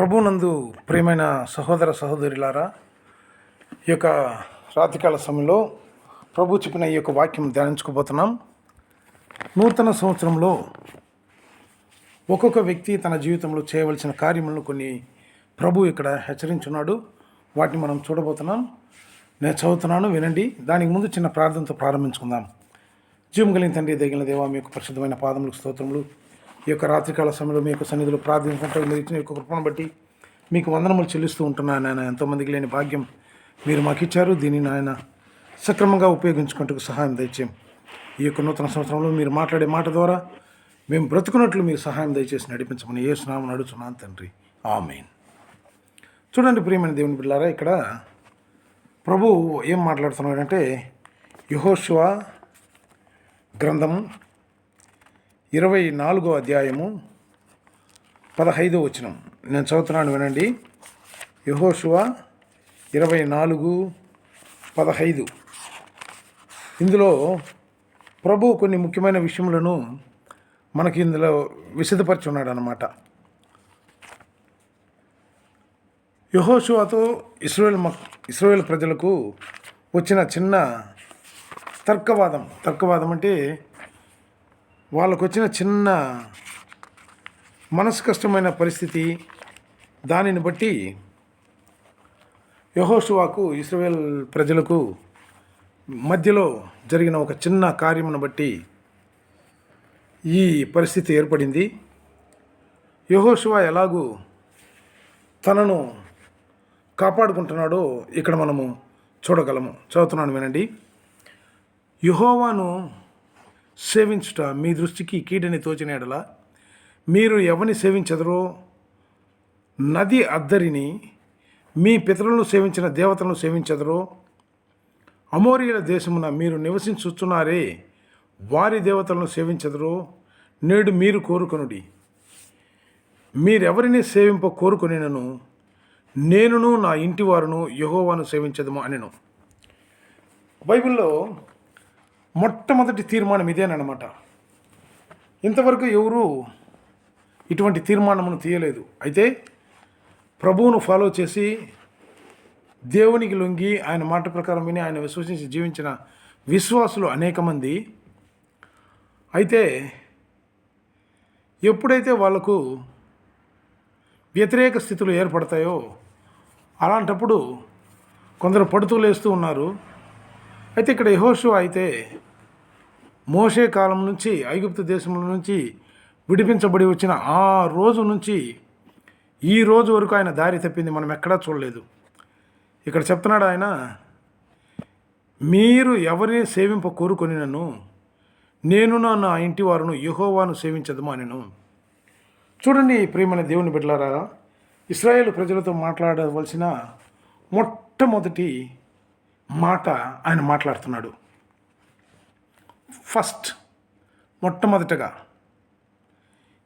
ప్రభునందు ప్రియమైన సహోదర సహోదరులారా ఈ యొక్క రాత్రికాల సమయంలో ప్రభు చెప్పిన ఈ యొక్క వాక్యం ధ్యానించుకోబోతున్నాం. నూతన సంవత్సరంలో ఒక్కొక్క వ్యక్తి తన జీవితంలో చేయవలసిన కార్యములను కొన్ని ప్రభు ఇక్కడ హెచ్చరించున్నాడు. వాటిని మనం చూడబోతున్నాం. నేను చదువుతున్నాను వినండి. దానికి ముందు చిన్న ప్రార్థనతో ప్రారంభించుకుందాం. జీవం కలిగిన తండ్రి దగిన దేవా మీ యొక్క పరిశుద్ధమైన పాదములకు స్తోత్రములు. ఈ యొక్క రాత్రికాల సమయంలో మీ యొక్క సన్నిధిలో ప్రార్థించుకుంటూ మీరు ఇచ్చిన యొక్క కృపను బట్టి మీకు వందనములు చెల్లిస్తూ ఉంటున్నాను నాయన. ఎంతోమందికి లేని భాగ్యం మీరు మాకు ఇచ్చారు. దీన్ని నాయన సక్రమంగా ఉపయోగించుకుంటూ సహాయం దయచేయం ఈ యొక్క నూతన సంవత్సరంలో మీరు మాట్లాడే మాట ద్వారా మేము బ్రతుకున్నట్లు మీరు సహాయం దయచేసి నడిపించమని ఏ స్నామం నడుచున్నాను తండ్రి. ఆమెన్. చూడండి ప్రియమైన దేవుని బిడ్డారా ఇక్కడ ప్రభు ఏం మాట్లాడుతున్నాడంటే యహోశివ గ్రంథము ఇరవై నాలుగో అధ్యాయము పదహైదో వచనం. నేను చదువుతున్నాను వినండి. యహోశువ ఇరవై నాలుగు పదహైదు. ఇందులో ప్రభు కొన్ని ముఖ్యమైన విషయములను మనకి ఇందులో విశదపరిచి ఉన్నాడు అన్నమాట యహోశువాతో ఇస్రోయేల్ మ ఇస్రాయేల్ ప్రజలకు వచ్చిన చిన్న తర్కవాదం. తర్కవాదం అంటే వాళ్ళకు వచ్చిన చిన్న మనసు కష్టమైన పరిస్థితి దానిని బట్టి యహోషువాకు ఇస్రాయేల్ ప్రజలకు మధ్యలో జరిగిన ఒక చిన్న కార్యమును బట్టి ఈ పరిస్థితి ఏర్పడింది. యహోషువా ఎలాగూ తనను కాపాడుకుంటున్నాడో ఇక్కడ మనము చూడగలము. చదువుతున్నాను వినండి. యహోవాను సేవించుట మీ దృష్టికి కీడని తోచిన ఎడల. మీరు ఎవరిని సేవించదరో నది అద్దరిని మీ పితరులను సేవించిన దేవతలను సేవించదరో అమోరియల దేశమున మీరు నివసించుచున్నారే వారి దేవతలను సేవించదరో నేడు మీరు కోరుకొనుడి. మీరెవరిని సేవింప కోరుకొనినను నేనును నా ఇంటి వారును యహోవాను సేవించదము అనెను. బైబిల్లో మొట్టమొదటి తీర్మానం ఇదేనమాట ఇంతవరకు ఎవరు ఇటువంటి తీర్మానమును తీయలేదు. అయితే ప్రభువును ఫాలో చేసి దేవునికి లొంగి ఆయన మాట ప్రకారం విని ఆయన విశ్వసించి జీవించిన విశ్వాసులు అనేక మంది. అయితే ఎప్పుడైతే వాళ్ళకు వ్యతిరేక స్థితులు ఏర్పడతాయో అలాంటప్పుడు కొందరు పడుతూ లేస్తూ ఉన్నారు. అయితే ఇక్కడ యహోషు అయితే మోషే కాలం నుంచి ఐగుప్తు దేశంలో నుంచి విడిపించబడి వచ్చిన ఆ రోజు నుంచి ఈ రోజు వరకు ఆయన దారి తప్పింది మనం ఎక్కడా చూడలేదు. ఇక్కడ చెప్తున్నాడు ఆయన మీరు ఎవరిని సేవింప కోరుకొని నన్ను నేను నా ఇంటి వారును యహోవాను సేవించదమా నేను చూడండి ప్రియమైన దేవుని బిడ్డలారా ఇస్రాయేల్ ప్రజలతో మాట్లాడవలసిన మొట్టమొదటి మాట ఆయన మాట్లాడుతున్నాడు. ఫస్ట్ మొట్టమొదటగా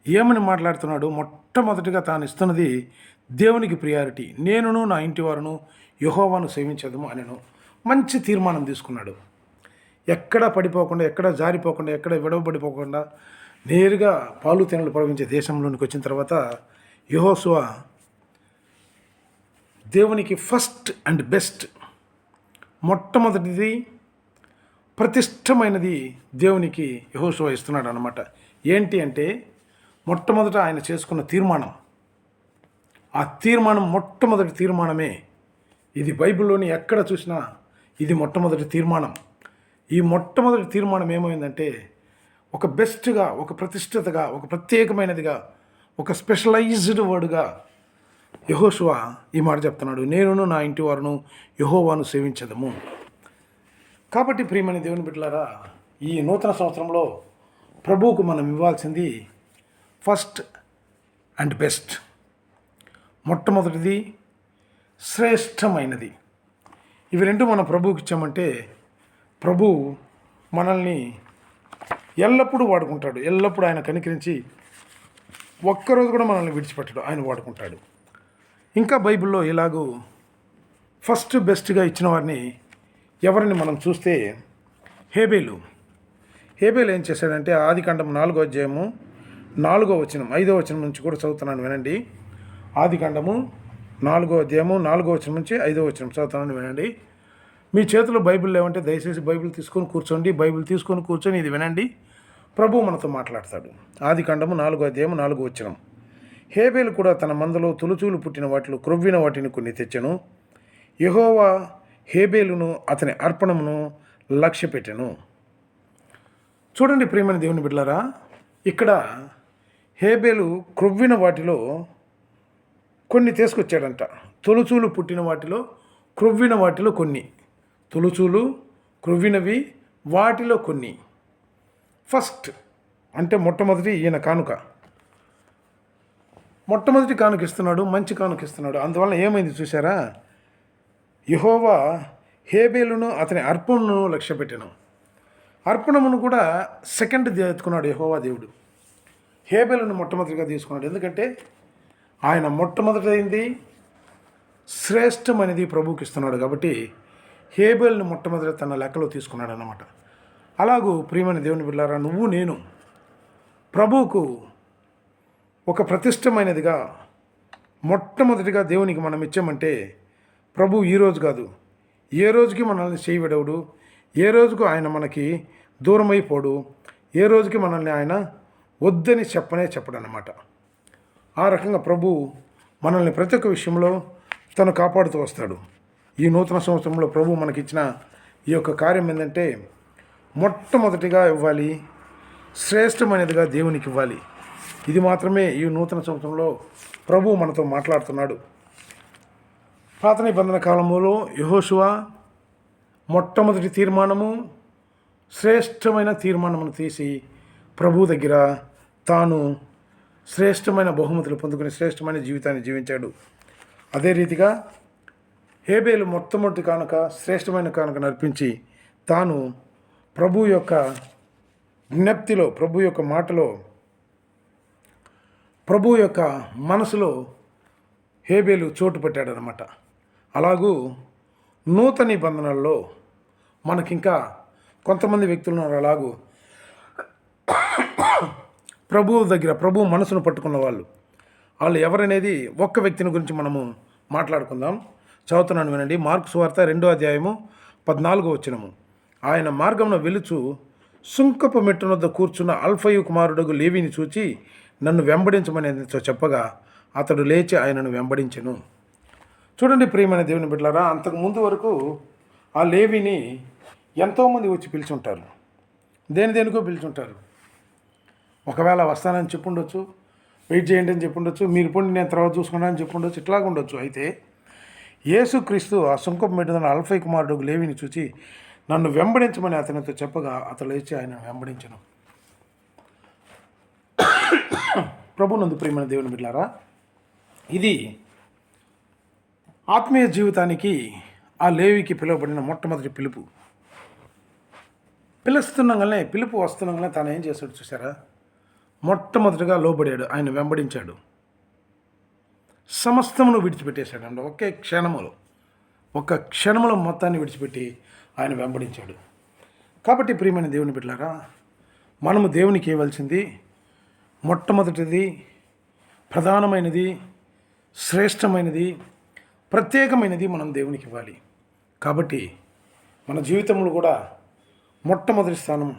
ఏమని మాట్లాడుతున్నాడు? మొట్టమొదటిగా తాను ఇస్తున్నది దేవునికి ప్రియారిటీ నేనును నా ఇంటి వారును యహోవాను సేవించదము అనను. మంచి తీర్మానం తీసుకున్నాడు. ఎక్కడ పడిపోకుండా ఎక్కడ జారిపోకుండా ఎక్కడ విడవబడిపోకుండా నేరుగా పాలు తేనెలు ప్రవహించే దేశంలోనికి వచ్చిన తర్వాత యహోసువ దేవునికి ఫస్ట్ అండ్ బెస్ట్ మొట్టమొదటిది ప్రతిష్టమైనది దేవునికి యహోశివ ఇస్తున్నాడు అనమాట ఏంటి అంటే మొట్టమొదట ఆయన చేసుకున్న తీర్మానం. ఆ తీర్మానం మొట్టమొదటి తీర్మానమే. ఇది బైబిల్లోని ఎక్కడ చూసినా ఇది మొట్టమొదటి తీర్మానం. ఈ మొట్టమొదటి తీర్మానం ఏమైందంటే ఒక బెస్ట్గా ఒక ప్రతిష్ఠితగా ఒక ప్రత్యేకమైనదిగా ఒక స్పెషలైజ్డ్ వర్డ్గా యహోశువ ఈ మాట చెప్తున్నాడు నేనును నా ఇంటి వారును యహోవాను సేవించదము. కాబట్టి ప్రియమైన దేవుని బిడ్డలారా ఈ నూతన సంవత్సరంలో ప్రభువుకు మనం ఇవ్వాల్సింది ఫస్ట్ అండ్ బెస్ట్ మొట్టమొదటిది శ్రేష్టమైనది. ఇవి రెండు మన ప్రభువుకి ఇచ్చామంటే ప్రభు మనల్ని ఎల్లప్పుడూ వాడుకుంటాడు. ఎల్లప్పుడూ ఆయన కనికరించి ఒక్కరోజు కూడా మనల్ని విడిచిపెట్టడు. ఆయన వాడుకుంటాడు. ఇంకా బైబిల్లో ఇలాగూ ఫస్ట్ బెస్ట్గా ఇచ్చిన వారిని ఎవరిని మనం చూస్తే హేబేలు. హేబేలు ఏం చేశాడంటే ఆది కాండం నాలుగో అధ్యాయము నాలుగో వచనం ఐదో వచనం నుంచి కూడా చదువుతున్నాను వినండి. ఆది కాండము నాలుగో అధ్యాయము నాలుగో వచనం నుంచి ఐదో వచనం చదువుతున్నాను వినండి. మీ చేతిలో బైబిల్ లేవంటే దయచేసి బైబిల్ తీసుకొని కూర్చోండి బైబిల్ తీసుకొని కూర్చొని ఇది వినండి. ప్రభు మనతో మాట్లాడతాడు. ఆది కాండము నాలుగో అధ్యాయము నాలుగో వచనం. హేబేలు కూడా తన మందలో తులుచూలు పుట్టిన వాటిలో క్రొవ్విన వాటిని కొన్ని తెచ్చెను. యహోవా హేబేలును అతని అర్పణమును లక్ష్యపెట్టెను. చూడండి ప్రేమని దేవుని బిడ్డలారా ఇక్కడ హేబేలు క్రొవ్విన వాటిలో కొన్ని తీసుకొచ్చాడంట. తొలుచూలు పుట్టిన వాటిలో క్రొవ్విన వాటిలో కొన్ని. తొలుచూలు క్రొవ్వినవి వాటిలో కొన్ని. ఫస్ట్ అంటే మొట్టమొదటి ఈయన కానుక. మొట్టమొదటి కానుక ఇస్తున్నాడు మంచి కానుక ఇస్తున్నాడు అందువల్ల ఏమైంది చూసారా యహోవా హేబేలును అతని అర్పణను లక్ష్యపెట్టాను. అర్పణమును కూడా సెకండ్ ఎత్తుకున్నాడు యహోవా దేవుడు. హేబేలును మొట్టమొదటిగా తీసుకున్నాడు. ఎందుకంటే ఆయన మొట్టమొదటిదైంది శ్రేష్టమైనది ప్రభుకి ఇస్తున్నాడు కాబట్టి హేబేల్ని మొట్టమొదటి తన లెక్కలో తీసుకున్నాడు అన్నమాట అలాగూ ప్రియమైన దేవుని బిళ్ళారా నువ్వు నేను ప్రభువుకు ఒక ప్రతిష్టమైనదిగా మొట్టమొదటిగా దేవునికి మనం ఇచ్చామంటే ప్రభు ఈ రోజు కాదు. ఏ రోజుకి మనల్ని చేయవిడవుడు? ఏ రోజుకు ఆయన మనకి దూరమైపోడు? ఏ రోజుకి మనల్ని ఆయన వద్దని చెప్పనే చెప్పడన్నమాట. ఆ రకంగా ప్రభు మనల్ని ప్రతి ఒక్క విషయంలో తను కాపాడుతూ వస్తాడు. ఈ నూతన సంవత్సరంలో ప్రభు మనకిచ్చిన ఈ యొక్క కార్యం ఏంటంటే మొట్టమొదటిగా ఇవ్వాలి శ్రేష్టమైనదిగా దేవునికి ఇవ్వాలి. ఇది మాత్రమే ఈ నూతన సంవత్సరంలో ప్రభు మనతో మాట్లాడుతున్నాడు. పాత నిబంధన కాలంలో యహోశువ మొట్టమొదటి తీర్మానము శ్రేష్టమైన తీర్మానమును తీసి ప్రభు దగ్గర తాను శ్రేష్టమైన బహుమతులు పొందుకుని శ్రేష్టమైన జీవితాన్ని జీవించాడు. అదే రీతిగా హేబేలు మొట్టమొదటి కానుక శ్రేష్టమైన కానుక నర్పించి తాను ప్రభు యొక్క జ్ఞప్తిలో ప్రభు యొక్క మాటలో ప్రభు యొక్క మనసులో హేబేలు చోటు పెట్టాడనమాట అలాగూ నూతన నిబంధనల్లో మనకింకా కొంతమంది వ్యక్తులు ఉన్నారు. అలాగూ ప్రభువు దగ్గర ప్రభు మనసును పట్టుకున్న వాళ్ళు. వాళ్ళు ఎవరనేది ఒక్క వ్యక్తిని గురించి మనము మాట్లాడుకుందాం. చదువుతున్నాను వినండి. మార్కు సువార్త రెండో అధ్యాయము పద్నాలుగో వచ్చినము ఆయన మార్గంలో వెలుచు సుంకపు మెట్టు వద్ద కూర్చున్న అల్ఫయు కుమారుడుగు లేవిని చూచి నన్ను వెంబడించమని చెప్పగా అతడు లేచి ఆయనను వెంబడించెను. చూడండి ప్రియమైన దేవుని బిడ్డలారా అంతకు ముందు వరకు ఆ లేవిని ఎంతోమంది వచ్చి పిలుచుంటారు. దేని దేనికో పిలుచుంటారు. ఒకవేళ వస్తానని చెప్పుండొచ్చు వెయిట్ చేయండి అని చెప్పుండొచ్చు మీరు పొండి నేను తర్వాత చూసుకున్నానని చెప్పుండొచ్చు ఇట్లాగా ఉండొచ్చు. అయితే యేసుక్రీస్తు ఆ సుంకం మెట్టుదన అల్ఫై కుమారుడు లేవిని చూచి నన్ను వెంబడించమని అతనితో చెప్పగా అతడు లేచి ఆయన వెంబడించను. ప్రభునందు ప్రేమైన దేవుని బిడ్డారా ఇది ఆత్మీయ జీవితానికి ఆ లేవికి పిలువబడిన మొట్టమొదటి పిలుపు. పిలుస్తుండగానే పిలుపు వస్తుండగానే తాను ఏం చేశాడు చూసారా మొట్టమొదటిగా లోబడాడు ఆయన వెంబడించాడు. సమస్తమును విడిచిపెట్టేశాడు అంటే ఒకే క్షణములో ఒక క్షణములో మొత్తాన్ని విడిచిపెట్టి ఆయన వెంబడించాడు. కాబట్టి ప్రియమైన దేవుని బిడ్డారా మనము దేవునికి ఇవ్వాల్సింది మొట్టమొదటిది ప్రధానమైనది శ్రేష్టమైనది ప్రత్యేకమైనది మనం దేవునికి ఇవ్వాలి. కాబట్టి మన జీవితంలో కూడా మొట్టమొదటి స్థానం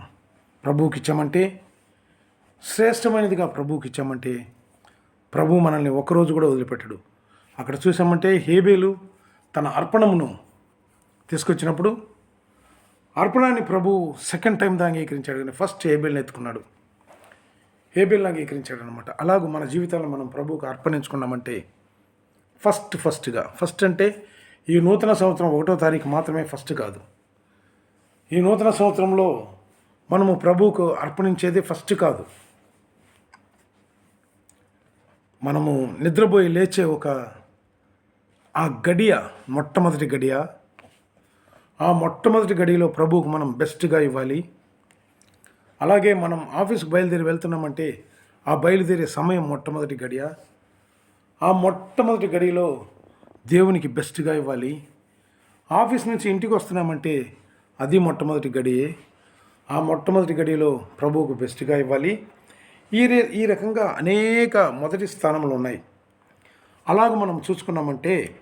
ప్రభువుకి ఇచ్చామంటే శ్రేష్టమైనదిగా ప్రభువుకి ఇచ్చామంటే ప్రభు మనల్ని ఒకరోజు కూడా వదిలిపెట్టడు. అక్కడ చూసామంటే హేబేలు తన అర్పణమును తీసుకొచ్చినప్పుడు అర్పణాన్ని ప్రభు సెకండ్ టైం దా అంగీకరించాడు కానీ ఫస్ట్ హేబేల్ని ఎత్తుకున్నాడు. హేబేల్ని అంగీకరించాడు అనమాట అలాగూ మన జీవితాలను మనం ప్రభువుకు అర్పణించుకున్నామంటే ఫస్ట్ ఫస్ట్గా ఫస్ట్ అంటే ఈ నూతన సంవత్సరం ఒకటో తారీఖు మాత్రమే ఫస్ట్ కాదు. ఈ నూతన సంవత్సరంలో మనము ప్రభువుకు అర్పణించేది ఫస్ట్ కాదు. మనము నిద్రపోయి లేచే ఒక ఆ గడియ మొట్టమొదటి గడియ ఆ మొట్టమొదటి గడియలో ప్రభువుకు మనం బెస్ట్గా ఇవ్వాలి. అలాగే మనం ఆఫీస్కి బయలుదేరి వెళ్తున్నామంటే ఆ బయలుదేరే సమయం మొట్టమొదటి గడియ. ఆ మొట్టమొదటి గడియలో దేవునికి బెస్ట్గా ఇవ్వాలి. ఆఫీస్ నుంచి ఇంటికి వస్తున్నామంటే అది మొట్టమొదటి గడియే. ఆ మొట్టమొదటి గడియలో ప్రభువుకు బెస్ట్గా ఇవ్వాలి. ఈ రే ఈ రకంగా అనేక మొదటి స్థానములు ఉన్నాయి. అలాగ మనం చూసుకున్నామంటే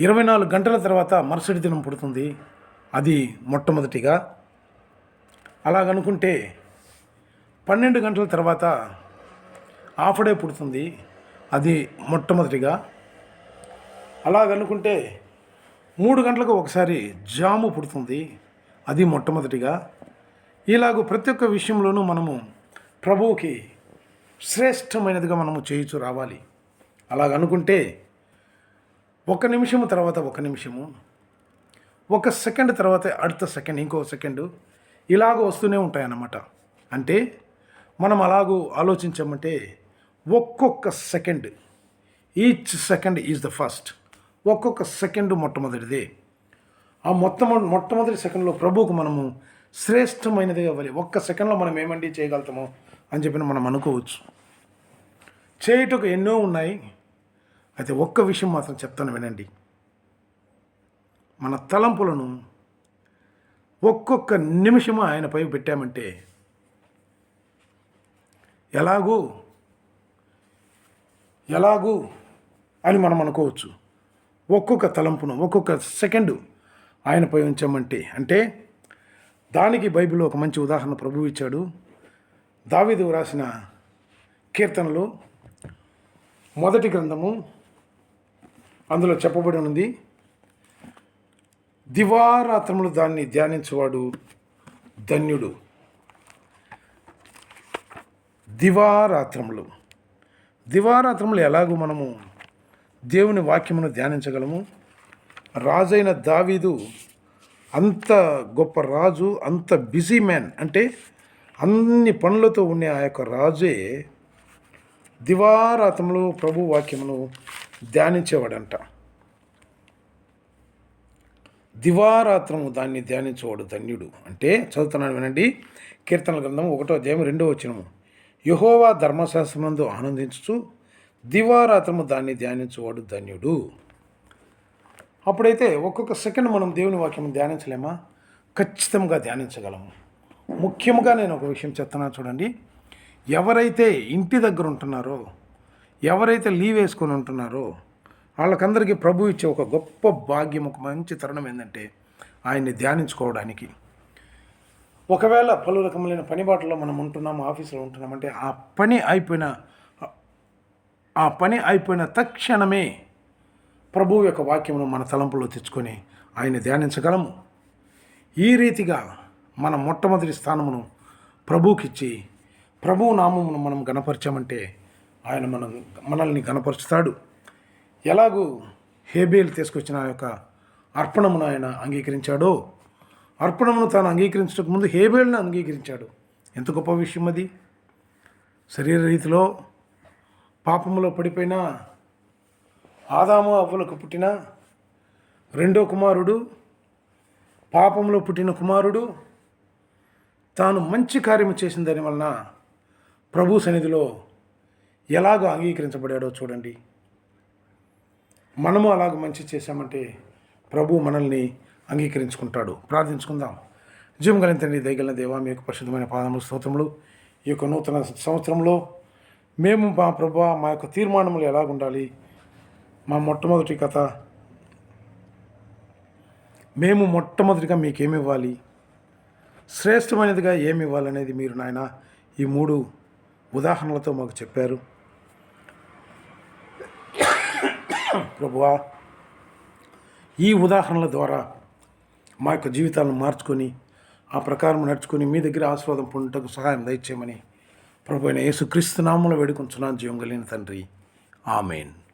ఇరవై నాలుగు గంటల తర్వాత మరుసటి దినం పుడుతుంది. అది మొట్టమొదటిగా. అలాగనుకుంటే పన్నెండు గంటల తర్వాత హాఫ్ డే పుడుతుంది. అది మొట్టమొదటిగా. అలాగనుకుంటే మూడు గంటలకు ఒకసారి జాము పుడుతుంది. అది మొట్టమొదటిగా. ఇలాగ ప్రతి ఒక్క విషయంలోనూ మనము ప్రభువుకి శ్రేష్టమైనదిగా మనము చేయుచు రావాలి. అలాగనుకుంటే ఒక నిమిషము తర్వాత ఒక నిమిషము ఒక సెకండ్ తర్వాత அடுத்த సెకండ్ ఇంకో సెకండ్ ఇలాగ వస్తూనే ఉంటాయన్నమాట అంటే మనం అలాగూ ఆలోచించామంటే ఒక్కొక్క second each second is the first ఒక్కొక్క సెకండ్ మొట్టమొదటిదే ఆ మొత్తం మొట్టమొదటి సెకండ్లో ప్రభువుకు మనము శ్రేష్టమైనది అవ్వాలి ఒక్క సెకండ్లో మనం ఏమండి చేయగలుగుతామో అని చెప్పి మనం అనుకోవచ్చు చేయుటకు ఎన్నో ఉన్నాయి అయితే ఒక్క విషయం మాత్రం చెప్తాను వినండి. మన తలంపులను ఒక్కొక్క నిమిషము ఆయనపై పెట్టామంటే ఎలాగూ ఎలాగూ అని మనం అనుకోవచ్చు. ఒక్కొక్క తలంపును ఒక్కొక్క సెకండు ఆయనపై ఉంచామంటే అంటే దానికి బైబిల్లో ఒక మంచి ఉదాహరణ ప్రభువు ఇచ్చాడు. దావిదు రాసిన కీర్తనలు మొదటి గ్రంథము అందులో చెప్పబడి ఉంది. దివారాత్రములు దాన్ని ధ్యానించేవాడు ధన్యుడు. దివారాత్రములు. దివారాత్రములు ఎలాగూ మనము దేవుని వాక్యమును ధ్యానించగలము? రాజైన దావీదు అంత గొప్ప రాజు అంత బిజీ మ్యాన్ అంటే అన్ని పనులతో ఉండే ఆ యొక్క రాజే దివారాత్రములు ప్రభు వాక్యమును ధ్యానించేవాడంట. దివారాత్రము దాన్ని ధ్యానించేవాడు ధన్యుడు. అంటే చదువుతున్నాను వినండి. కీర్తన గ్రంథం ఒకటో అధ్యాయం రెండో వచ్చినము యహోవా ధర్మశాస్త్రమందు ఆనందించు దివారాత్రము దాన్ని ధ్యానించేవాడు ధన్యుడు. అప్పుడైతే ఒక్కొక్క సెకండ్ మనం దేవుని వాక్యం ధ్యానించలేమా? ఖచ్చితంగా ధ్యానించగలము. ముఖ్యంగా నేను ఒక విషయం చెప్తున్నాను చూడండి. ఎవరైతే ఇంటి దగ్గర ఉంటున్నారో ఎవరైతే లీవ్ వేసుకొని ఉంటున్నారో వాళ్ళకందరికీ ప్రభు ఇచ్చే ఒక గొప్ప భాగ్యం ఒక మంచి తరుణం ఏంటంటే ఆయన్ని ధ్యానించుకోవడానికి. ఒకవేళ పలు రకములైన పనిబాటలో మనం ఉంటున్నాం ఆఫీసులో ఉంటున్నామంటే ఆ పని అయిపోయిన ఆ పని అయిపోయిన తక్షణమే ప్రభు యొక్క వాక్యమును మన తలంపులో తెచ్చుకొని ఆయన ధ్యానించగలము. ఈ రీతిగా మన మొట్టమొదటి స్థానమును ప్రభుకిచ్చి ప్రభువు నామమును మనం గణపరచామంటే ఆయన మనం మనల్ని గనపరుచుతాడు ఎలాగూ హేబేలు తీసుకొచ్చిన ఆ యొక్క అర్పణమును ఆయన అంగీకరించాడో అర్పణమును తాను అంగీకరించడానికి ముందు హేబేల్ని అంగీకరించాడు. ఎంత గొప్ప విషయం అది. శరీర రీతిలో పాపములో పడిపోయిన ఆదాము అవ్వలకు పుట్టిన రెండో కుమారుడు పాపంలో పుట్టిన కుమారుడు తాను మంచి కార్యము చేసిన దాని వలన ప్రభు సన్నిధిలో ఎలాగో అంగీకరించబడాడో చూడండి. మనము అలాగ మంచి చేశామంటే ప్రభు మనల్ని అంగీకరించుకుంటాడు. ప్రార్థించుకుందాం. జీవం కలిగిన తండ్రి దయగలిన దేవా మీ యొక్క పరిశుద్ధమైన పాదములు స్తోత్రములు ఈ యొక్క నూతన సంవత్సరంలో మేము మా ప్రభు మా యొక్క తీర్మానములు ఎలాగుండాలి మా మొట్టమొదటి కథ మేము మొట్టమొదటిగా మీకేమి ఇవ్వాలి? శ్రేష్టమైనదిగా ఏమి ఇవ్వాలనేది మీరు నాయన ఈ మూడు ఉదాహరణలతో మాకు చెప్పారు. ప్రభువా ఈ ఉదాహరణల ద్వారా మా యొక్క జీవితాలను మార్చుకొని ఆ ప్రకారం నడుచుకొని మీ దగ్గర ఆశీర్వాదం పొందుటకు సహాయం దయచేయమని ప్రభు అయిన యేసుక్రీస్తు నామంలో వేడుకుంటున్నాను జీవం కలిగిన తండ్రి. ఆమెన్.